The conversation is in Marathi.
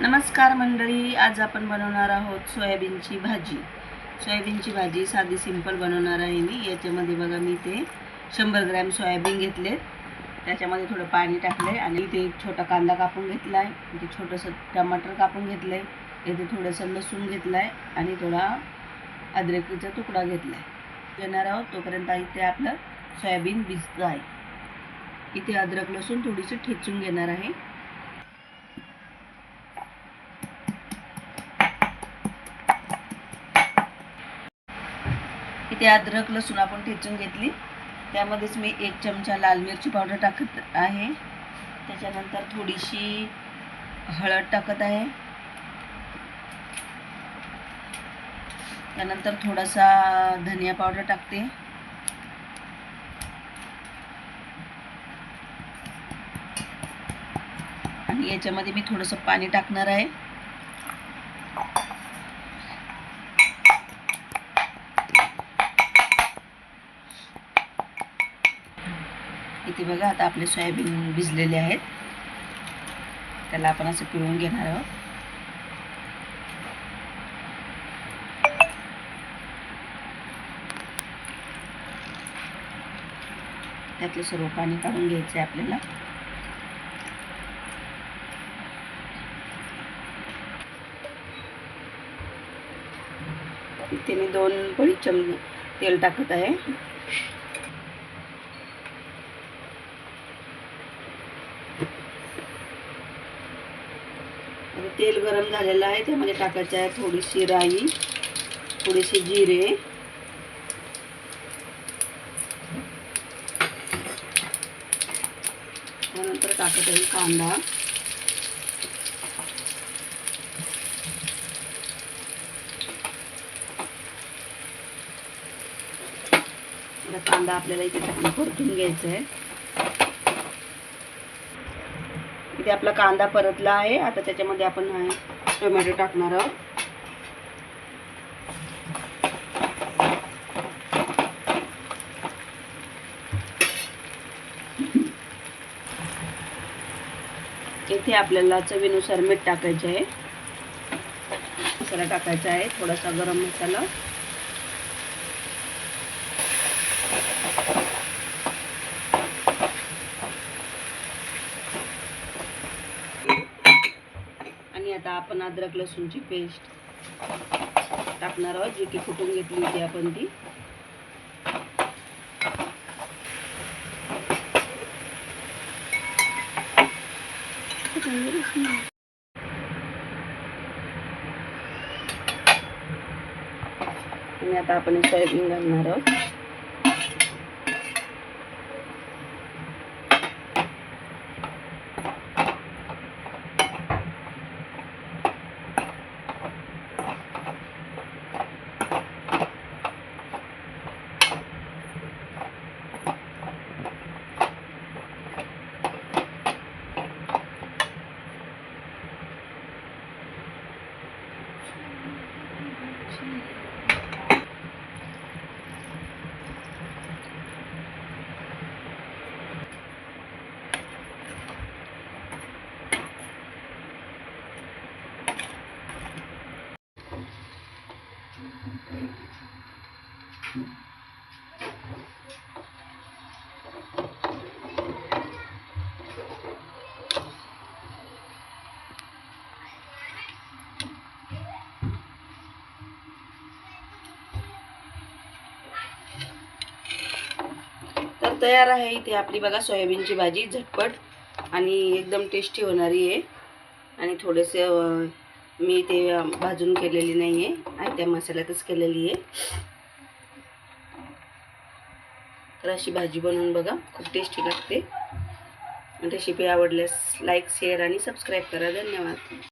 नमस्कार मंडळी आज आपण बनवणार आहोत सोयाबीनची भाजी. सोयाबीनची भाजी साधी सिंपल बनवणार आहे मी. याच्यामध्ये बघा मी ते शंभर ग्रॅम सोयाबीन घेतले त्याच्यामध्ये थोडं पाणी टाकलं आहे आणि इथे एक छोटा कांदा कापून घेतला आहे इथे छोटंसं टमाटर कापून घेतलं आहे इथे थोडंसं लसूण घेतलं आहे आणि थोडा अद्रकीचा तुकडा घेतला आहे घेणार आहोत तोपर्यंत इथे आपलं सोयाबीन भिजतं आहे इथे अद्रक लसूण थोडीशी ठेचून घेणार आहे. इथे अद्रक लसूण आपण ठेचून घेतली. त्यामध्येच मी एक चमचा लाल मिरची पावडर टाकत आहे. त्याच्यानंतर थोडीशी हळद टाकत आहे. त्यानंतर थोडासा धनिया पावडर टाकते. आणि याच्यामध्ये मी थोडंसं पाणी टाकणार आहे. इथे बघा आता आपले सोयाबीन भिजलेले आहेत. त्याला आपण असं पिळून घेणार आहोत. त्यातलं सर्व पाणी काढून घ्यायचं आहे आपल्याला. इथे मी दोन पळी चम तेल टाकत आहे. म्हणजे तेल गरम झालेलं आहे त्यामध्ये टाकायचं आहे थोडीशी राई थोडीशी जिरे. त्यानंतर टाकत आहे कांदा. कांदा आपल्याला इथे टाकून परतून घ्यायचा आहे इथे आपला कांदा परतला आहे. आता त्याच्यामध्ये आपण टोमॅटो टाकणार आहोत. इथे आपल्याला चवीनुसार मीठ टाकायचे आहे. मसाला टाकायचा आहे थोडासा गरम मसाला आणि आता आपण अद्रक लसूणची पेस्ट टाकणार आहोत जी की फुटून घेतली होती आपण ती. आणि आता आपण सोयाबीन घालणार आहोत. तर तयार आहे. इथे आपली बघा सोयाबीनची भाजी झटपट आणि एकदम टेस्टी होणारी आहे. आणि थोडेसे मी ते भाजून केलेली नाही आहे आणि त्या मसाल्यातच केलेली आहे. तर अशी भाजी बनवून बघा खूप टेस्टी लागते. रेसिपी आवडल्यास लाईक शेअर आणि सबस्क्राईब करा. धन्यवाद.